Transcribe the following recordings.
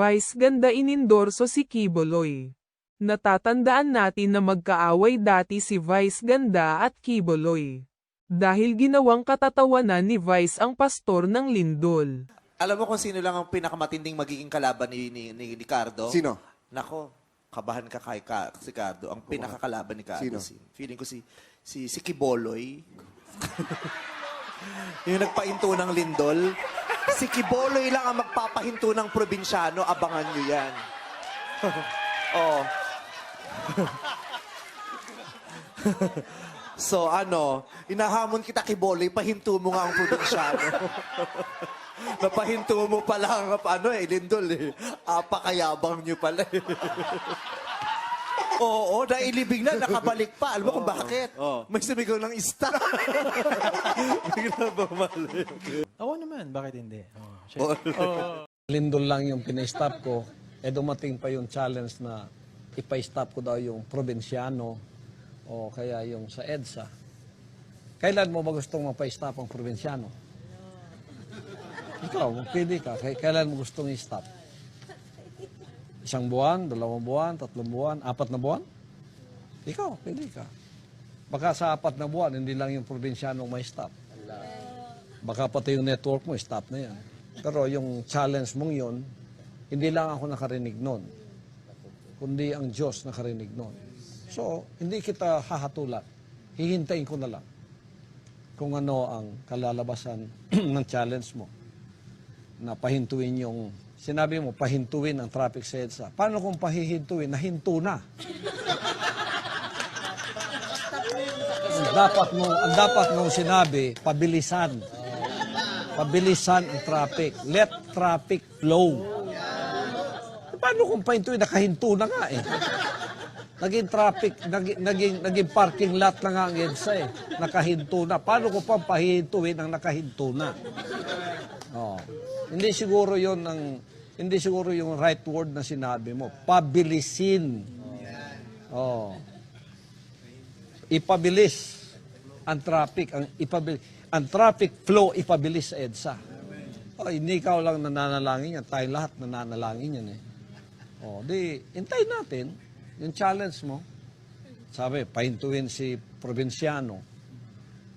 Vice ganda inindorso si Kiboloy. Natatandaan natin na magkaaway dati si Vice ganda at Kiboloy. Dahil ginawang katatawanan ni Vice ang pastor ng Lindol. Alam mo kung sino lang ang pinakamatinding magiging kalaban ni, ni, ni, ni Cardo? Sino? Nako, kabahan ka kay ka, si Cardo. Ang pinakakalaban ni Cardo. Sino? Si, feeling ko si, si, si Kiboloy. yung nagpahinto ng lindol. Si Kiboloy lang ang magpapahinto ng probinsyano. Abangan nyo yan. oh. so ano, inahamon kita Kiboloy, pahinto mo nga ang probinsyano. Napahinto mo pa lang, ano eh, lindol eh. Apakayabang nyo pala eh. Oo, nailibing na, nakabalik pa. Alam mo kung bakit? May sumigaw ng ista. Bigla bumalik. Oo naman, bakit hindi? Oh, syempre. Lindol lang yung pina-stop ko, eh dumating pa yung challenge na ipa-stop ko daw yung probinsyano o kaya yung sa EDSA. Kailan mo ba gustong mapa-stop ang probinsyano? Ikaw, pwede ka. Kay- Kailan mo gustong i-stop? Isang buwan, dalawang buwan, tatlong buwan, apat na buwan? Ikaw, pwede ka. Baka sa apat na buwan, hindi lang yung probinsyano may stop. Baka pati yung network mo, stop na yan. Pero yung challenge mong yun, hindi lang ako nakarinig nun, kundi ang Diyos nakarinig nun. So, hindi kita hahatulan. Hihintayin ko na lang kung ano ang kalalabasan ng challenge mo na pahintuin yung, sinabi mo, pahintuin ang traffic sa EDSA. Paano kung pahihintuin? Nahinto na. ang dapat mo, ang dapat mong sinabi, pabilisan. Pabilisan ang traffic. Let traffic flow. Paano kung pahintuin? Nakahinto na nga eh. Naging traffic, naging, naging, naging parking lot na nga ang EDSA eh. Nakahinto na. Paano ko pang pahihintuin ang nakahinto na? Oh. Hindi siguro yon ang hindi siguro yung right word na sinabi mo. Pabilisin. Oh. Ipabilis ang traffic, ang ipabilis, ang traffic flow ipabilis sa EDSA. Oh, hindi ikaw lang nananalangin yan, tayo lahat nananalangin yan eh. Oh, di intay natin yung challenge mo. Sabi, pahintuin si probinsyano.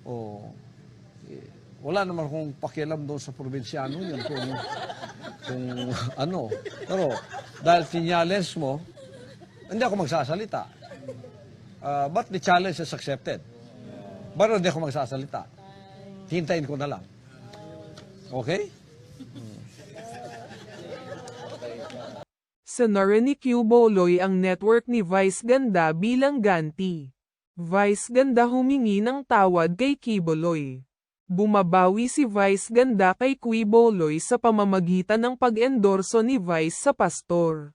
Oh, wala naman akong pakialam doon sa probinsyano yun kung, kung ano. Pero dahil tinyallenge mo, hindi ako magsasalita. Uh, but the challenge is accepted. Pero hindi ako magsasalita. Hintayin ko na lang. Okay? Sa narinig Boloy ang network ni Vice Ganda bilang ganti. Vice Ganda humingi ng tawad kay Kiboloy. Bumabawi si Vice Ganda kay Quiboloy sa pamamagitan ng pag-endorso ni Vice sa pastor.